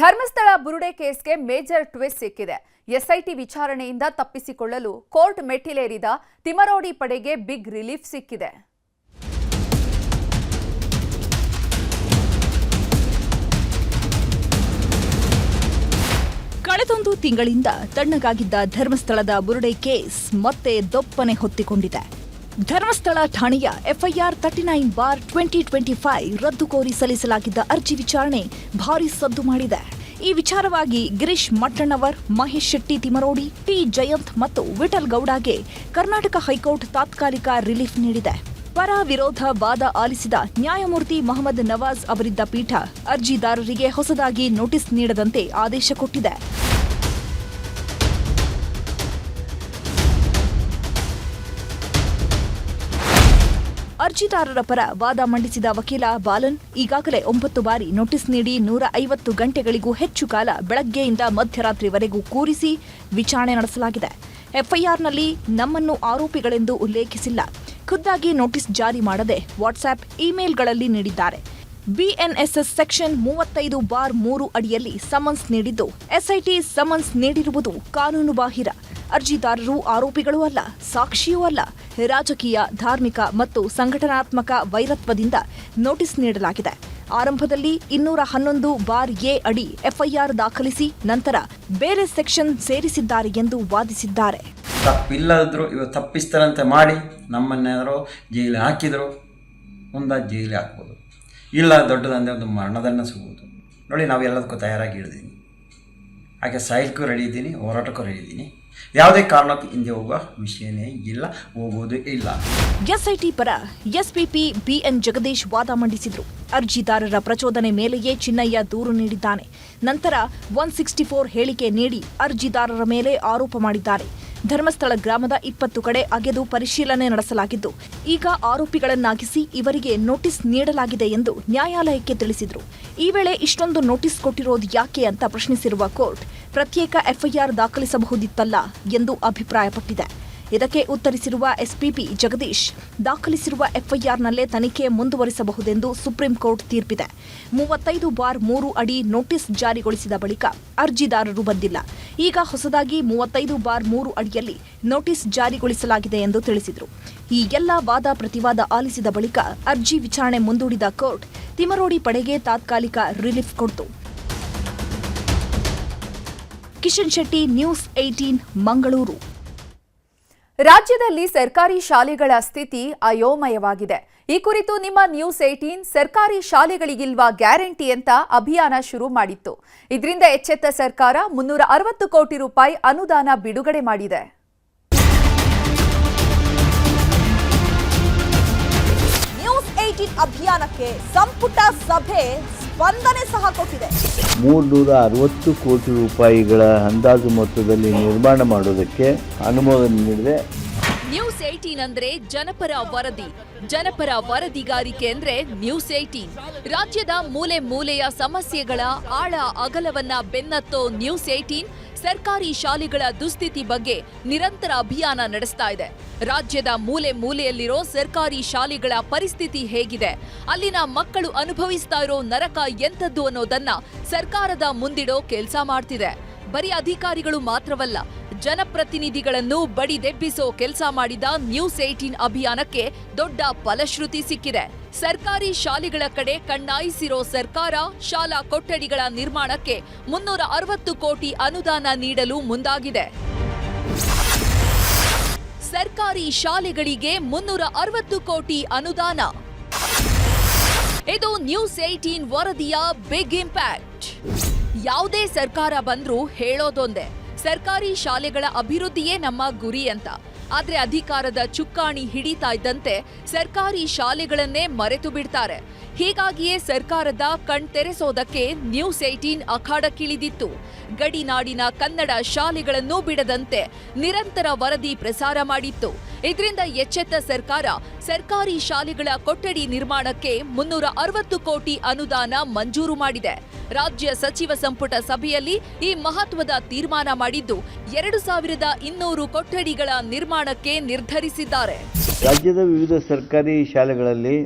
ಧರ್ಮಸ್ಥಳ ಬುರುಡೆ ಕೇಸ್ಗೆ major twist ಸಿಕ್ಕಿದೆ. ಎಸ್ಐಟಿ ವಿಚಾರಣೆಯಿಂದ ತಪ್ಪಿಸಿಕೊಳ್ಳಲು ಕೋರ್ಟ್ ಮೆಟ್ಟಿಲೇರಿದ ತಿಮರೋಡಿ ಪಡೆಗೆ ಬಿಗ್ ರಿಲೀಫ್ ಸಿಕ್ಕಿದೆ. ಕಳೆದೊಂದು ತಿಂಗಳಿಂದ ತಣ್ಣಗಾಗಿದ್ದ ಧರ್ಮಸ್ಥಳದ ಬುರುಡೆ ಕೇಸ್ ಮತ್ತೆ ದೊಪ್ಪನೆ ಹೊತ್ತಿಕೊಂಡಿದೆ. ಧರ್ಮಸ್ಥಳ ಠಾಣೆಯ FIR thirty nine bar twenty twenty five ರದ್ದು ಕೋರಿ ಸಲ್ಲಿಸಲಾಗಿದ್ದ ಅರ್ಜಿ ವಿಚಾರಣೆ ಭಾರಿ ಸದ್ದು ಮಾಡಿದೆ. ಈ ವಿಚಾರವಾಗಿ ಗಿರೀಶ್ ಮಟ್ಟಣ್ಣವರ್, ಮಹೇಶ್ ಶೆಟ್ಟಿ ತಿಮರೋಡಿ ಟಿ ಜಯಂತ್ ಮತ್ತು ವಿಠಲ್ ಗೌಡಗೆ ಕರ್ನಾಟಕ ಹೈಕೋರ್ಟ್ ತಾತ್ಕಾಲಿಕ ರಿಲೀಫ್ ನೀಡಿದೆ. ಪರ ವಿರೋಧ ವಾದ ಆಲಿಸಿದ ನ್ಯಾಯಮೂರ್ತಿ ಮೊಹಮ್ಮದ್ ನವಾಜ್ ಅವರಿದ್ದ ಪೀಠ ಅರ್ಜಿದಾರರಿಗೆ ಹೊಸದಾಗಿ ನೋಟಿಸ್ ನೀಡದಂತೆ ಆದೇಶ ಕೊಟ್ಟಿದೆ. ಅರ್ಜಿದಾರರ ಪರ ವಾದ ಮಂಡಿಸಿದ ವಕೀಲ ಬಾಲನ್ ಈಗಾಗಲೇ ಒಂಬತ್ತು ಬಾರಿ ನೋಟಿಸ್ ನೀಡಿ ನೂರ ಐವತ್ತು ಗಂಟೆಗಳಿಗೂ ಹೆಚ್ಚು ಕಾಲ ಬೆಳಗ್ಗೆಯಿಂದ ಮಧ್ಯರಾತ್ರಿವರೆಗೂ ಕೂರಿಸಿ ವಿಚಾರಣೆ ನಡೆಸಲಾಗಿದೆ. ಎಫ್ಐಆರ್ನಲ್ಲಿ ನಮ್ಮನ್ನು ಆರೋಪಿಗಳೆಂದು ಉಲ್ಲೇಖಿಸಿಲ್ಲ. ಖುದ್ದಾಗಿ ನೋಟಿಸ್ ಜಾರಿ ಮಾಡದೆ ವಾಟ್ಸ್ಆಪ್ ಇಮೇಲ್ಗಳಲ್ಲಿ ನೀಡಿದ್ದಾರೆ. ಬಿಎನ್ಎಸ್ಎಸ್ ಸೆಕ್ಷನ್ ಮೂವತ್ತೈದು ಬಾರ್ ಮೂರು ಅಡಿಯಲ್ಲಿ ಸಮನ್ಸ್ ನೀಡಿದ್ದು, ಎಸ್ಐಟಿ ಸಮನ್ಸ್ ನೀಡಿರುವುದು ಕಾನೂನುಬಾಹಿರ. ಅರ್ಜಿದಾರರು ಆರೋಪಿಗಳೂ ಅಲ್ಲ, ಸಾಕ್ಷಿಯೂ ಅಲ್ಲ. ರಾಜಕೀಯ, ಧಾರ್ಮಿಕ ಮತ್ತು ಸಂಘಟನಾತ್ಮಕ ವೈರತ್ವದಿಂದ ನೋಟಿಸ್ ನೀಡಲಾಗಿದೆ. ಆರಂಭದಲ್ಲಿ ಇನ್ನೂರ ಹನ್ನೊಂದು ಬಾರ್ ಎ ಅಡಿ ಎಫ್ಐಆರ್ ದಾಖಲಿಸಿ ನಂತರ ಬೇರೆ ಸೆಕ್ಷನ್ ಸೇರಿಸಿದ್ದಾರೆ ಎಂದು ವಾದಿಸಿದ್ದಾರೆ. ತಪ್ಪಿಲ್ಲದ್ರು ಇವ ತಪ್ಪಿಸ್ತಾರಂತೆ ಮಾಡಿ ನಮ್ಮನ್ನೇನಾದರೂ ಜೈಲಿಗೆ ಹಾಕಿದ್ರು, ಮುಂದೆ ಜೈಲಿಗೆ ಹಾಕ್ಬೋದು. ಇಲ್ಲ ದೊಡ್ಡದಂದರೆ ಒಂದು ಮರಣದಂಡ ಸಿಗ್ಬೋದು. ನೋಡಿ ನಾವು ಎಲ್ಲದಕ್ಕೂ ತಯಾರಾಗಿ ಇಳಿದೀನಿ ಹಾಗೆ ಸೈಲ್ಕು ರೆಡಿ ಇದ್ದೀನಿ, ಹೋರಾಟಕ್ಕೂ ರೆಡಿ ಇದ್ದೀನಿ. ಯಾವುದೇ ಕಾರಣಕ್ಕೂ ಹಿಂದೆ ಹೋಗುವ ವಿಷಯನೇ ಇಲ್ಲ, ಹೋಗೋದು ಇಲ್ಲ. ಎಸ್ಐಟಿ ಪರ ಎಸ್ಪಿಪಿ ಬಿಎನ್ ಜಗದೀಶ್ ವಾದ ಮಂಡಿಸಿದ್ರು. ಅರ್ಜಿದಾರರ ಪ್ರಚೋದನೆ ಮೇಲೆಯೇ ಚಿನ್ನಯ್ಯ ದೂರು ನೀಡಿದ್ದಾನೆ. ನಂತರ ಒನ್ ಸಿಕ್ಸ್ಟಿ ಫೋರ್ ಹೇಳಿಕೆ ನೀಡಿ ಅರ್ಜಿದಾರರ ಮೇಲೆ ಆರೋಪ ಮಾಡಿದ್ದಾರೆ. ಧರ್ಮಸ್ಥಳ ಗ್ರಾಮದ ಇಪ್ಪತ್ತು ಕಡೆ ಅಗೆದು ಪರಿಶೀಲನೆ ನಡೆಸಲಾಗಿದ್ದು, ಈಗ ಆರೋಪಿಗಳನ್ನಾಗಿಸಿ ಇವರಿಗೆ ನೋಟಿಸ್ ನೀಡಲಾಗಿದೆ ಎಂದು ನ್ಯಾಯಾಲಯಕ್ಕೆ ತಿಳಿಸಿದರು. ಈ ವೇಳೆ ಇಷ್ಟೊಂದು ನೋಟಿಸ್ ಕೊಟ್ಟಿರೋದು ಯಾಕೆ ಅಂತ ಪ್ರಶ್ನಿಸಿರುವ ಕೋರ್ಟ್, ಪ್ರತ್ಯೇಕ ಎಫ್ಐಆರ್ ದಾಖಲಿಸಬಹುದಿತ್ತಲ್ಲ ಎಂದು ಅಭಿಪ್ರಾಯಪಟ್ಟಿದೆ. ಇದಕ್ಕೆ ಉತ್ತರಿಸಿರುವ ಎಸ್ಪಿಪಿ ಜಗದೀಶ್, ದಾಖಲಿಸಿರುವ ಎಫ್ಐಆರ್ನಲ್ಲೇ ತನಿಖೆ ಮುಂದುವರಿಸಬಹುದೆಂದು ಸುಪ್ರೀಂ ಕೋರ್ಟ್ ತೀರ್ಪಿದೆ. ಮೂವತ್ತೈದು ಬಾರ್ ಮೂರು ಅಡಿ ನೋಟಿಸ್ ಜಾರಿಗೊಳಿಸಿದ ಬಳಿಕ ಅರ್ಜಿದಾರರು ಬಂದಿಲ್ಲ. ಈಗ ಹೊಸದಾಗಿ ಮೂವತ್ತೈದು ಬಾರ್ ಮೂರು ಅಡಿಯಲ್ಲಿ ನೋಟಿಸ್ ಜಾರಿಗೊಳಿಸಲಾಗಿದೆ ಎಂದು ತಿಳಿಸಿದರು. ಈ ಎಲ್ಲ ವಾದ ಪ್ರತಿವಾದ ಆಲಿಸಿದ ಬಳಿಕ ಅರ್ಜಿ ವಿಚಾರಣೆ ಮುಂದೂಡಿದ ಕೋರ್ಟ್ ತಿಮರೋಡಿ ಪಡೆಗೆ ತಾತ್ಕಾಲಿಕ ರಿಲೀಫ್ ಕೊಡ್ತು. Kishan Shetty news eighteen Mangaluru. ರಾಜ್ಯದಲ್ಲಿ ಸರ್ಕಾರಿ ಶಾಲೆಗಳ ಸ್ಥಿತಿ ಅಯೋಮಯವಾಗಿದೆ. ಈ ಕುರಿತು ನಿಮ್ಮ ನ್ಯೂಸ್ ಏಟೀನ್ ಸರ್ಕಾರಿ ಶಾಲೆಗಳಿಗಿಲ್ವ ಗ್ಯಾರಂಟಿ ಅಂತ ಅಭಿಯಾನ ಶುರು ಮಾಡಿತ್ತು. ಇದರಿಂದ ಎಚ್ಚೆತ್ತ ಸರ್ಕಾರ ಮುನ್ನೂರ ಅರವತ್ತು ಕೋಟಿ ರೂಪಾಯಿ ಅನುದಾನ ಬಿಡುಗಡೆ ಮಾಡಿದೆ. ನ್ಯೂಸ್ ಏಟೀನ್ ಅಭಿಯಾನಕ್ಕೆ ಸಂಪುಟ ಸಭೆ ಸ್ಪಂದನೆ ಸಹ ಕೊಟ್ಟಿದೆ. ಮೂರ್ನೂರ ಅರವತ್ತು ಕೋಟಿ ರೂಪಾಯಿಗಳ ಅಂದಾಜು ಮೊತ್ತದಲ್ಲಿ ನಿರ್ಮಾಣ ಮಾಡೋದಕ್ಕೆ ಅನುಮೋದನೆ ನೀಡಿದೆ. ನ್ಯೂಸ್ ಏಟೀನ್ ಅಂದ್ರೆ ಜನಪರ ವರದಿ. ಜನಪರ ವರದಿಗಾರಿಕೆ ಅಂದ್ರೆ ನ್ಯೂಸ್ ಏಟೀನ್ ರಾಜ್ಯದ ಮೂಲೆ ಮೂಲೆಯ ಸಮಸ್ಯೆಗಳ ಆಳ ಅಗಲವನ್ನ ಬೆನ್ನತ್ತೋ ನ್ಯೂಸ್ ಏಟೀನ್ ಸರ್ಕಾರಿ ಶಾಲೆಗಳ ದುಸ್ಥಿತಿ ಬಗ್ಗೆ ನಿರಂತರ ಅಭಿಯಾನ ನಡೆಸ್ತಾ ಇದೆ. ರಾಜ್ಯದ ಮೂಲೆ ಮೂಲೆಯಲ್ಲಿರೋ ಸರ್ಕಾರಿ ಶಾಲೆಗಳ ಪರಿಸ್ಥಿತಿ ಹೇಗಿದೆ. ಅಲ್ಲಿನ ಮಕ್ಕಳು ಅನುಭವಿಸ್ತಾ ಇರೋ ನರಕ ಎಂಥದ್ದು ಅನ್ನೋದನ್ನ ಸರ್ಕಾರದ ಮುಂದಿಡೋ ಕೆಲಸ ಮಾಡ್ತಿದೆ. ಬರೀ ಅಧಿಕಾರಿಗಳು ಮಾತ್ರವಲ್ಲ, ಜನಪ್ರತಿನಿಧಿಗಳನ್ನು ಬಡಿದೆಬ್ಬಿಸೋ ಕೆಲಸ ಮಾಡಿದ ನ್ಯೂಸ್ ಏಟೀನ್ ಅಭಿಯಾನಕ್ಕೆ ದೊಡ್ಡ ಫಲಶ್ರುತಿ ಸಿಕ್ಕಿದೆ. ಸರ್ಕಾರಿ ಶಾಲೆಗಳ ಕಡೆ ಕಣ್ಣಾಯಿಸಿರೋ ಸರ್ಕಾರ ಶಾಲಾ ಕೊಠಡಿಗಳ ನಿರ್ಮಾಣಕ್ಕೆ ಮುನ್ನೂರ ಅರವತ್ತು ಕೋಟಿ ಅನುದಾನ ನೀಡಲು ಮುಂದಾಗಿದೆ. ಸರ್ಕಾರಿ ಶಾಲೆಗಳಿಗೆ ಮುನ್ನೂರ ಅರವತ್ತು ಕೋಟಿ ಅನುದಾನ. ಇದು ನ್ಯೂಸ್ ಏಟೀನ್ ವರದಿಯ ಬಿಗ್ ಇಂಪ್ಯಾಕ್ಟ್. ಯಾವುದೇ ಸರ್ಕಾರ ಬಂದರೂ ಹೇಳೋದೊಂದೇ. ಸರ್ಕಾರಿ ಶಾಲೆಗಳ ಅಭಿವೃದ್ಧಿಯೇ ನಮ್ಮ ಗುರಿ ಅಂತ. ಆದ್ರೆ ಅಧಿಕಾರದ ಚುಕ್ಕಾಣಿ ಹಿಡಿತಾ ಇದ್ದಂತೆ ಸರ್ಕಾರಿ ಶಾಲೆಗಳನ್ನೇ ಮರೆತು ಬಿಡ್ತಾರೆ. ಹೀಗಾಗಿಯೇ ಸರ್ಕಾರದ ಕಣ್ತೆರೆಸೋದಕ್ಕೆ ನ್ಯೂಸ್ ಏಟೀನ್ ಅಖಾಡಕ್ಕಿಳಿದಿತ್ತು. ಗಡಿನಾಡಿನ ಕನ್ನಡ ಶಾಲೆಗಳನ್ನು ಬಿಡದಂತೆ ನಿರಂತರ ವರದಿ ಪ್ರಸಾರ ಮಾಡಿತ್ತು. ಇದರಿಂದ ಎಚ್ಚೆತ್ತ ಸರ್ಕಾರ ಸರ್ಕಾರಿ ಶಾಲೆಗಳ ಕೊಠಡಿ ನಿರ್ಮಾಣಕ್ಕೆ ಮುನ್ನೂರ ಅರವತ್ತು ಕೋಟಿ ಅನುದಾನ ಮಂಜೂರು ಮಾಡಿದೆ. ರಾಜ್ಯ ಸಚಿವ ಸಂಪುಟ ಸಭೆಯಲ್ಲಿ ಈ ಮಹತ್ವದ ತೀರ್ಮಾನ ಮಾಡಿದ್ದು ಎರಡು ಸಾವಿರದ ಇನ್ನೂರು ಕೊಠಡಿಗಳ ನಿರ್ಮಾಣಕ್ಕೆ ನಿರ್ಧರಿಸಿದ್ದಾರೆ. ರಾಜ್ಯದ ವಿವಿಧ ಸರ್ಕಾರಿ ಶಾಲೆಗಳಲ್ಲಿ